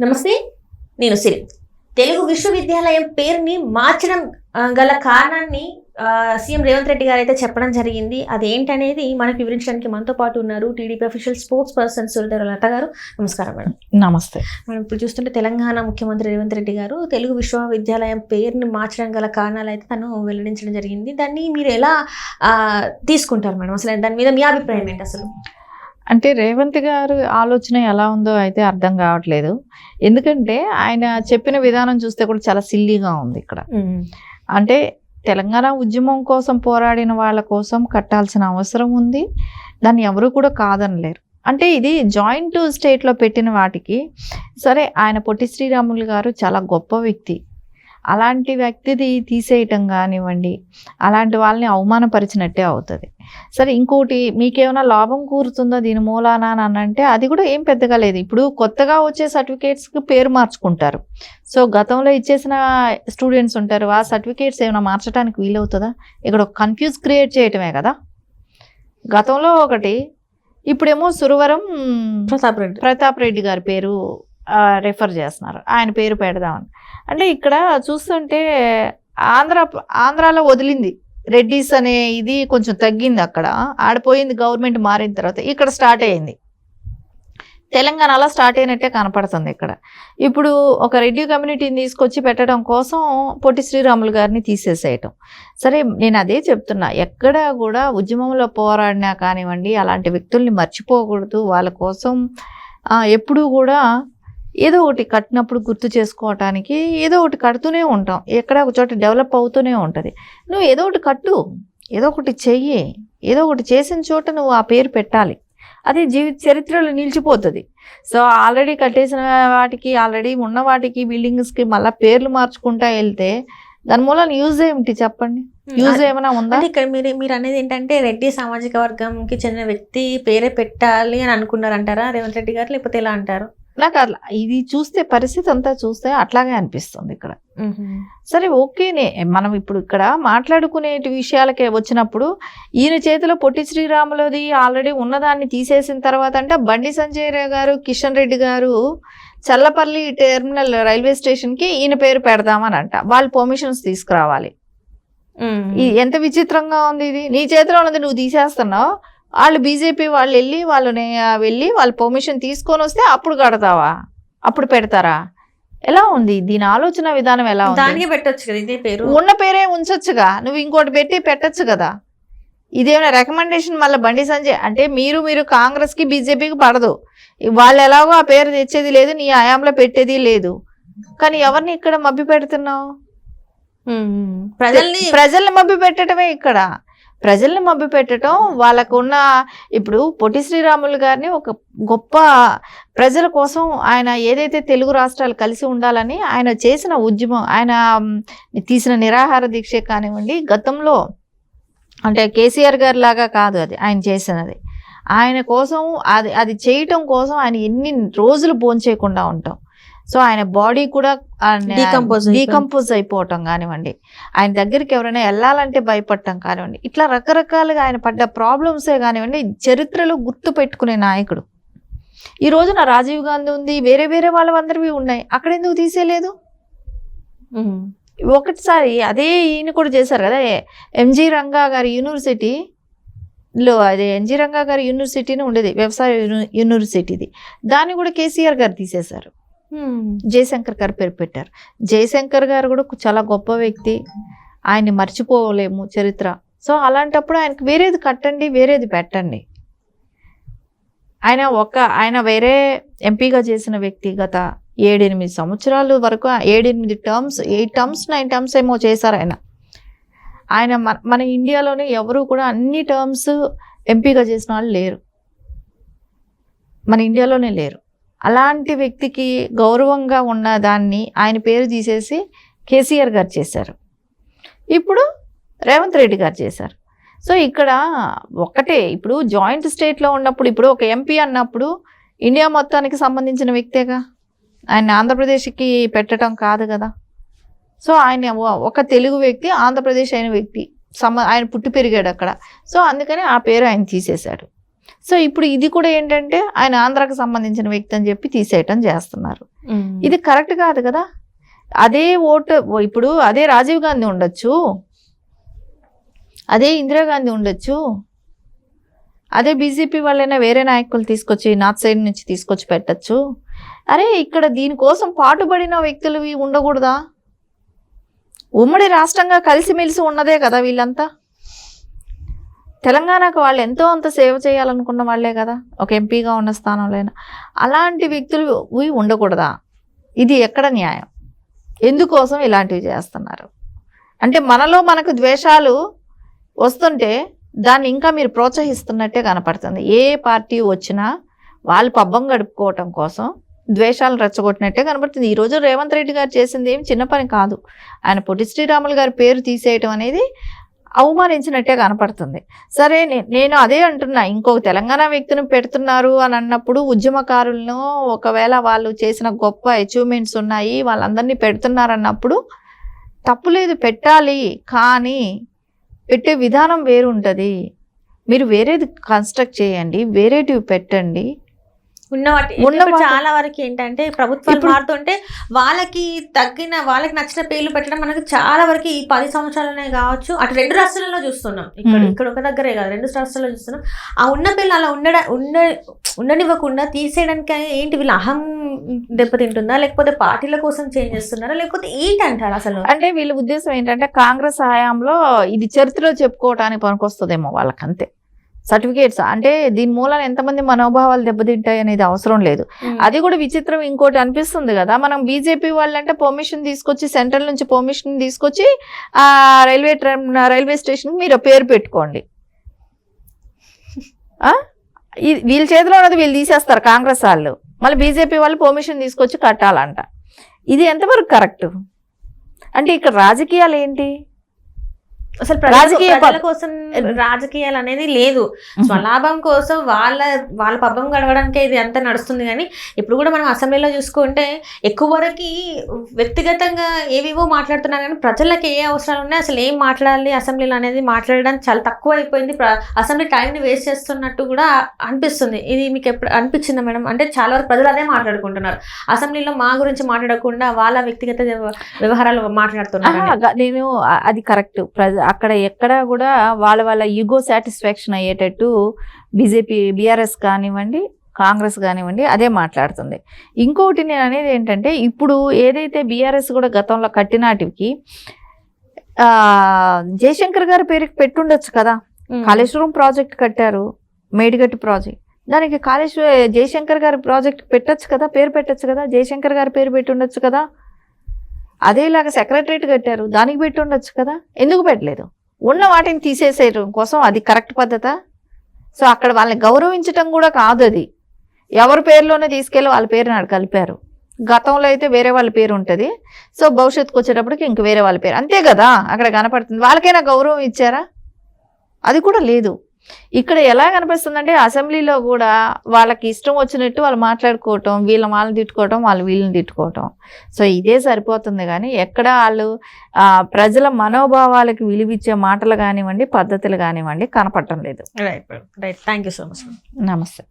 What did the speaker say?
నమస్తే నేను సిరి. తెలుగు విశ్వవిద్యాలయం పేరుని మార్చడం గల కారణాన్ని సీఎం రేవంత్ రెడ్డి గారు అయితే చెప్పడం జరిగింది. అదేంటనేది మనకు వివరించడానికి మనతో పాటు ఉన్నారు TDP official spokesperson Suradhara Latha గారు. నమస్కారం మేడం. నమస్తే. మనం ఇప్పుడు చూస్తుంటే తెలంగాణ ముఖ్యమంత్రి రేవంత్ రెడ్డి గారు తెలుగు విశ్వవిద్యాలయం పేరుని మార్చడం గల కారణాలు అయితే తను వెల్లడించడం జరిగింది. దాన్ని మీరు ఎలా తీసుకుంటారు మేడం? అసలు దాని మీద మీ అభిప్రాయం ఏంటి అసలు? అంటే రేవంత్ గారు ఆలోచన ఎలా ఉందో అయితే అర్థం కావట్లేదు. ఎందుకంటే ఆయన చెప్పిన విధానం చూస్తే కూడా చాలా సిల్లీగా ఉంది ఇక్కడ. అంటే తెలంగాణ ఉద్యమం కోసం పోరాడిన వాళ్ళ కోసం కట్టాల్సిన అవసరం ఉంది. దాన్ని ఎవరు కూడా కాదనలేరు. అంటే ఇది జాయింట్ స్టేట్లో పెట్టిన వాటికి సరే ఆయన పొట్టి శ్రీరాములు గారు చాలా గొప్ప వ్యక్తి. అలాంటి వ్యక్తిది తీసేయటం కానివ్వండి అలాంటి వాళ్ళని అవమానపరిచినట్టే అవుతుంది. సరే ఇంకోటి మీకేమైనా లాభం కూరుతుందో దీని మూలాన అని అంటే అది కూడా ఏం పెద్దగా లేదు. ఇప్పుడు కొత్తగా వచ్చే సర్టిఫికేట్స్కి పేరు మార్చుకుంటారు. సో గతంలో ఇచ్చేసిన స్టూడెంట్స్ ఉంటారు ఆ సర్టిఫికేట్స్ ఏమైనా మార్చడానికి వీలవుతుందా? ఇక్కడ ఒక కన్ఫ్యూజ్ క్రియేట్ చేయటమే కదా. గతంలో ఒకటి ఇప్పుడేమో సురవరం ప్రతాప్ రెడ్డి. ప్రతాప్ రెడ్డి గారి పేరు రిఫర్ చేస్తున్నారు. ఆయన పేరు పెడదామని. అంటే ఇక్కడ చూస్తుంటే ఆంధ్ర ఆంధ్రాలో వదిలింది. రెడ్డిస్ అనే ఇది కొంచెం తగ్గింది అక్కడ. ఆడిపోయింది గవర్నమెంట్ మారిన తర్వాత ఇక్కడ స్టార్ట్ అయింది. తెలంగాణలో స్టార్ట్ అయినట్టే కనపడుతుంది ఇక్కడ. ఇప్పుడు ఒక రెడ్డి కమ్యూనిటీని తీసుకొచ్చి పెట్టడం కోసం పొట్టి శ్రీరాములు గారిని తీసేసేయటం. సరే నేను అదే చెప్తున్నా. ఎక్కడ కూడా ఉద్యమంలో పోరాడినా కానివ్వండి అలాంటి వ్యక్తుల్ని మర్చిపోకూడదు. వాళ్ళ కోసం ఎప్పుడూ కూడా ఏదో ఒకటి కట్టినప్పుడు గుర్తు చేసుకోవటానికి ఏదో ఒకటి కడుతూనే ఉంటాం. ఎక్కడ ఒక చోట డెవలప్ అవుతూనే ఉంటుంది. నువ్వు ఏదో ఒకటి కట్టు. ఏదో ఒకటి చెయ్యి. ఏదో ఒకటి చేసిన చోట నువ్వు ఆ పేరు పెట్టాలి. అది జీవిత చరిత్రలో నిలిచిపోతుంది. సో ఆల్రెడీ కట్టేసిన వాటికి ఆల్రెడీ ఉన్న వాటికి బిల్డింగ్స్కి మళ్ళీ పేర్లు మార్చుకుంటా వెళ్తే దాని మూలన యూజ్ ఏమిటి చెప్పండి? యూజ్ ఏమైనా ఉందా? ఇక్కడ మీరు మీరు అనేది ఏంటంటే రెడ్డి సామాజిక వర్గంకి చెందిన వ్యక్తి పేరే పెట్టాలి అని అనుకున్నారంటారా? రేవంత్ రెడ్డి గారు లేకపోతే ఎలా అంటారు? నాకు అట్లా ఇది చూస్తే పరిస్థితి అంతా చూస్తే అట్లాగే అనిపిస్తుంది ఇక్కడ. సరే ఓకేనే. మనం ఇప్పుడు ఇక్కడ మాట్లాడుకునే విషయాలకే వచ్చినప్పుడు ఈయన చేతిలో పొట్టి శ్రీరాములది ఆల్రెడీ ఉన్నదాన్ని తీసేసిన తర్వాత అంటే బండి సంజయ్ రావు గారు కిషన్ రెడ్డి గారు చల్లపల్లి టెర్మినల్ రైల్వే స్టేషన్కి ఈయన పేరు పెడదామని అంట వాళ్ళు పర్మిషన్స్ తీసుకురావాలి. ఎంత విచిత్రంగా ఉంది ఇది. నీ చేతిలో ఉన్నది నువ్వు తీసేస్తున్నావు. వాళ్ళు బీజేపీ వాళ్ళు వెళ్ళి వాళ్ళని వెళ్ళి వాళ్ళు పర్మిషన్ తీసుకొని వస్తే అప్పుడు కడతావా? అప్పుడు పెడతారా? ఎలా ఉంది? దీని ఆలోచన విధానం ఎలా ఉంది? దానికి పెట్టొచ్చు కదా ఇదే పేరు. ఉన్న పేరే ఉంచొచ్చుగా. నువ్వు ఇంకోటి పెట్టి పెట్టొచ్చు కదా. ఇదేమైనా రికమెండేషన్ మళ్ళీ బండి సంజయ్? అంటే మీరు మీరు కాంగ్రెస్కి బీజేపీకి పడదు. వాళ్ళు ఎలాగో ఆ పేరు తెచ్చేది లేదు నీ ఆయాంలో పెట్టేది లేదు. కానీ ఎవరిని ఇక్కడ మభ్య పెడుతున్నావు. ప్రజల్ని ప్రజల్ని మభ్య పెట్టడమే ఇక్కడ. ప్రజల్ని మభ్య పెట్టడం వాళ్ళకున్న ఇప్పుడు పొట్టి శ్రీరాములు గారిని ఒక గొప్ప ప్రజల కోసం ఆయన ఏదైతే తెలుగు రాష్ట్రాలు కలిసి ఉండాలని ఆయన చేసిన ఉద్యమం ఆయన తీసిన నిరాహార దీక్ష కానివ్వండి గతంలో అంటే కేసీఆర్ గారి లాగా కాదు అది ఆయన చేసినది. ఆయన కోసం అది అది చేయటం కోసం ఆయన ఎన్ని రోజులు భోంచేయకుండా ఉంటాం. సో ఆయన బాడీ కూడా అయిపోయి. డీకంపోజ్ అయిపోవటం కానివ్వండి ఆయన దగ్గరికి ఎవరైనా వెళ్ళాలంటే భయపడటం కానివ్వండి ఇట్లా రకరకాలుగా ఆయన పడ్డ ప్రాబ్లమ్సే కానివ్వండి చరిత్రలో గుర్తు పెట్టుకునే నాయకుడు ఈ రోజున రాజీవ్ గాంధీ ఉంది వేరే వేరే వాళ్ళందరివి ఉన్నాయి అక్కడ ఎందుకు తీసేయలేదు. ఒకటిసారి అదే ఈయన కూడా చేశారు కదా ఎంజి రంగా గారి యూనివర్సిటీలో అదే ఎంజి రంగా గారి యూనివర్సిటీని ఉండేది వ్యవసాయ యూని- యూనివర్సిటీది దాన్ని కూడా కేసీఆర్ గారు తీసేశారు. జయశంకర్ గారు పేరు పెట్టారు. జయశంకర్ గారు కూడా చాలా గొప్ప వ్యక్తి. ఆయన్ని మర్చిపోలేము చరిత్ర. సో అలాంటప్పుడు ఆయనకు వేరేది కట్టండి వేరేది పెట్టండి. ఆయన ఒక ఆయన వేరే ఎంపీగా చేసిన వ్యక్తి గత ఏడెనిమిది సంవత్సరాలు వరకు ఏడెనిమిది terms eight terms nine terms ఏమో చేశారు ఆయన. ఆయన మన మన ఇండియాలోనే ఎవరు కూడా అన్ని టర్మ్స్ ఎంపీగా చేసిన వాళ్ళు లేరు. మన ఇండియాలోనే లేరు. అలాంటి వ్యక్తికి గౌరవంగా ఉన్న దాన్ని ఆయన పేరు తీసేసి కేసీఆర్ గారు చేశారు. ఇప్పుడు రేవంత్ రెడ్డి గారు చేశారు. సో ఇక్కడ ఒక్కటే ఇప్పుడు జాయింట్ స్టేట్లో ఉన్నప్పుడు ఇప్పుడు ఒక ఎంపీ అన్నప్పుడు ఇండియా మొత్తానికి సంబంధించిన వ్యక్తేగా? ఆయన ఆంధ్రప్రదేశ్కి పెట్టడం కాదు కదా? సో ఆయన ఒక తెలుగు వ్యక్తి ఆంధ్రప్రదేశ్ అయిన వ్యక్తి సమ ఆయన పుట్టి పెరిగాడు అక్కడ. సో అందుకని ఆ పేరు ఆయన తీసేశాడు. సో ఇప్పుడు ఇది కూడా ఏంటంటే ఆయన ఆంధ్రాకి సంబంధించిన వ్యక్తి అని చెప్పి తీసేయటం చేస్తున్నారు. ఇది కరెక్ట్ కాదు కదా? అదే ఓటు ఇప్పుడు అదే రాజీవ్ గాంధీ ఉండొచ్చు. అదే ఇందిరాగాంధీ ఉండొచ్చు. అదే బీజేపీ వాళ్ళైనా వేరే నాయకులు తీసుకొచ్చి నార్త్ సైడ్ నుంచి తీసుకొచ్చి పెట్టచ్చు. అరే ఇక్కడ దీనికోసం పాటుపడిన వ్యక్తులు ఉండకూడదా? ఉమ్మడి రాష్ట్రంగా కలిసిమెలిసి ఉన్నదే కదా వీళ్ళంతా? తెలంగాణకు వాళ్ళు ఎంతో అంత సేవ చేయాలనుకున్న వాళ్ళే కదా ఒక ఎంపీగా ఉన్న స్థానంలో అలాంటి వ్యక్తులు ఉండకూడదా? ఇది ఎక్కడ న్యాయం? ఎందుకోసం ఇలాంటివి చేస్తున్నారు? అంటే మనలో మనకు ద్వేషాలు వస్తుంటే దాన్ని ఇంకా మీరు ప్రోత్సహిస్తున్నట్టే కనపడుతుంది. ఏ పార్టీ వచ్చినా వాళ్ళు పబ్బం గడుపుకోవటం కోసం ద్వేషాలు రెచ్చగొట్టినట్టే కనపడుతుంది. ఈరోజు రేవంత్ రెడ్డి గారు చేసింది ఏం చిన్న పని కాదు. ఆయన పొట్టి శ్రీరాములు గారి పేరు తీసేయటం అనేది అవమానించినట్టే కనపడుతుంది. సరే నేను అదే అంటున్నా. ఇంకొక తెలంగాణ వ్యక్తిని పెడుతున్నారు అని అన్నప్పుడు ఉద్యమకారులను ఒకవేళ వాళ్ళు చేసిన గొప్ప అచీవ్మెంట్స్ ఉన్నాయి వాళ్ళందరినీ పెడుతున్నారు అన్నప్పుడు తప్పులేదు పెట్టాలి. కానీ పెట్టే విధానం వేరు ఉంటుంది మీరు వేరేది కన్స్ట్రక్ట్ చేయండి వేరేటివి పెట్టండి. ఉన్న చాలా వరకు ఏంటంటే ప్రభుత్వాలు మారుతుంటే వాళ్ళకి తగ్గిన వాళ్ళకి నచ్చిన పేర్లు పెట్టడం మనకు చాలా వరకు ఈ పది సంవత్సరాలనే కావచ్చు. అటు రెండు రాష్ట్రాలలో చూస్తున్నాం. ఇక్కడ. ఇక్కడ ఒక దగ్గరే కాదు రెండు రాష్ట్రాల్లో చూస్తున్నాం. ఆ ఉన్న పేర్లు అలా ఉండడ ఉండ ఉండనివ్వకుండా తీసేయడానికి ఏంటి వీళ్ళ అహం దెబ్బతింటుందా? లేకపోతే పార్టీల కోసం చేంజ్ చేస్తున్నారా? లేకపోతే ఏంటి అంటారు అసలు? అంటే వీళ్ళ ఉద్దేశం ఏంటంటే కాంగ్రెస్ హయాంలో ఇది చరిత్రలో చెప్పుకోవటానికి పనికొస్తుందేమో వాళ్ళకంతే. సర్టిఫికేట్స్. అంటే దీని మూలన ఎంతమంది మనోభావాలు దెబ్బతింటాయి అనేది అవసరం లేదు. అది కూడా విచిత్రం ఇంకోటి అనిపిస్తుంది కదా. మనం బీజేపీ వాళ్ళంటే పర్మిషన్ తీసుకొచ్చి సెంట్రల్ నుంచి పర్మిషన్ తీసుకొచ్చి ఆ రైల్వే ట్రైన్ రైల్వే స్టేషన్ మీరు పేరు పెట్టుకోండి. వీళ్ళ చేతిలో ఉన్నది వీళ్ళు తీసేస్తారు కాంగ్రెస్ వాళ్ళు. మళ్ళీ బీజేపీ వాళ్ళు పర్మిషన్ తీసుకొచ్చి కట్టాలంట. ఇది ఎంతవరకు కరెక్ట్ అంటే ఇక్కడ రాజకీయాలు ఏంటి? అసలు రాజకీయ కోసం రాజకీయాలు అనేది లేదు. స్వలాభం కోసం వాళ్ళ వాళ్ళ పబ్బం గడవడానికే ఇది అంతా నడుస్తుంది కానీ ఇప్పుడు కూడా మనం అసెంబ్లీలో చూసుకుంటే ఎక్కువ వరకు వ్యక్తిగతంగా ఏవేవో మాట్లాడుతున్నారు కానీ ప్రజలకు ఏ అవసరాలు ఉన్నాయి అసలు ఏం మాట్లాడాలి అసెంబ్లీలో అనేది మాట్లాడడానికి చాలా తక్కువ అయిపోయింది. అసెంబ్లీ టైంని వేస్ట్ చేస్తున్నట్టు కూడా అనిపిస్తుంది. ఇది మీకు ఎప్పుడు అనిపించిందా మేడం? అంటే చాలా వరకు ప్రజలు అదే మాట్లాడుకుంటున్నారు. అసెంబ్లీలో మా గురించి మాట్లాడకుండా వాళ్ళ వ్యక్తిగత వ్యవ- వ్యవహారాలు మాట్లాడుతున్నారు నేను అది కరెక్ట్. ప్రజ అక్కడ ఎక్కడ కూడా వాళ్ళ వాళ్ళ ఈగో సాటిస్ఫాక్షన్ అయ్యేటట్టు బీజేపీ బీఆర్ఎస్ కానివ్వండి కాంగ్రెస్ కానివ్వండి అదే మాట్లాడుతుంది. ఇంకొకటి నేను అనేది ఏంటంటే ఇప్పుడు ఏదైతే బీఆర్ఎస్ కూడా గతంలో కట్టినాటికి జయశంకర్ గారి పేరుకి పెట్టుండొచ్చు కదా. కాళేశ్వరం ప్రాజెక్ట్ కట్టారు మేడిగట్టు ప్రాజెక్ట్. దానికి కాళేశ్వర జయశంకర్ గారి ప్రాజెక్ట్ పెట్టొచ్చు కదా పేరు పెట్టొచ్చు కదా జయశంకర్ గారి పేరు పెట్టి ఉండొచ్చు కదా. అదేలాగా సెక్రటరేట్ కట్టారు. దానికి పెట్టి ఉండొచ్చు కదా. ఎందుకు పెట్టలేదు? ఉన్న వాటిని తీసేసేయడం కోసం అది కరెక్ట్ పద్ధత? సో అక్కడ వాళ్ళని గౌరవించటం కూడా కాదు అది. ఎవరి పేరులోనే తీసుకెళ్ళి వాళ్ళ పేరు నాడు కలిపారు. గతంలో అయితే వేరే వాళ్ళ పేరు ఉంటుంది. సో భవిష్యత్తుకు వచ్చేటప్పటికి ఇంక వేరే వాళ్ళ పేరు. అంతే కదా. అక్కడ కనపడుతుంది. వాళ్ళకైనా గౌరవం ఇచ్చారా? అది కూడా లేదు. ఇక్కడ ఎలా కనిపిస్తుందంటే అసెంబ్లీలో కూడా వాళ్ళకి ఇష్టం వచ్చినట్టు వాళ్ళు మాట్లాడుకోవటం వీళ్ళ వాళ్ళని తిట్టుకోవటం వాళ్ళు వీళ్ళని తిట్టుకోవటం. సో ఇదే సరిపోతుంది కానీ ఎక్కడ వాళ్ళు ఆ, ప్రజల మనోభావాలకు విలువిచ్చే మాటలు కానివ్వండి పద్ధతులు కానివ్వండి కనపడటం లేదు. Right right thank you so much నమస్తే.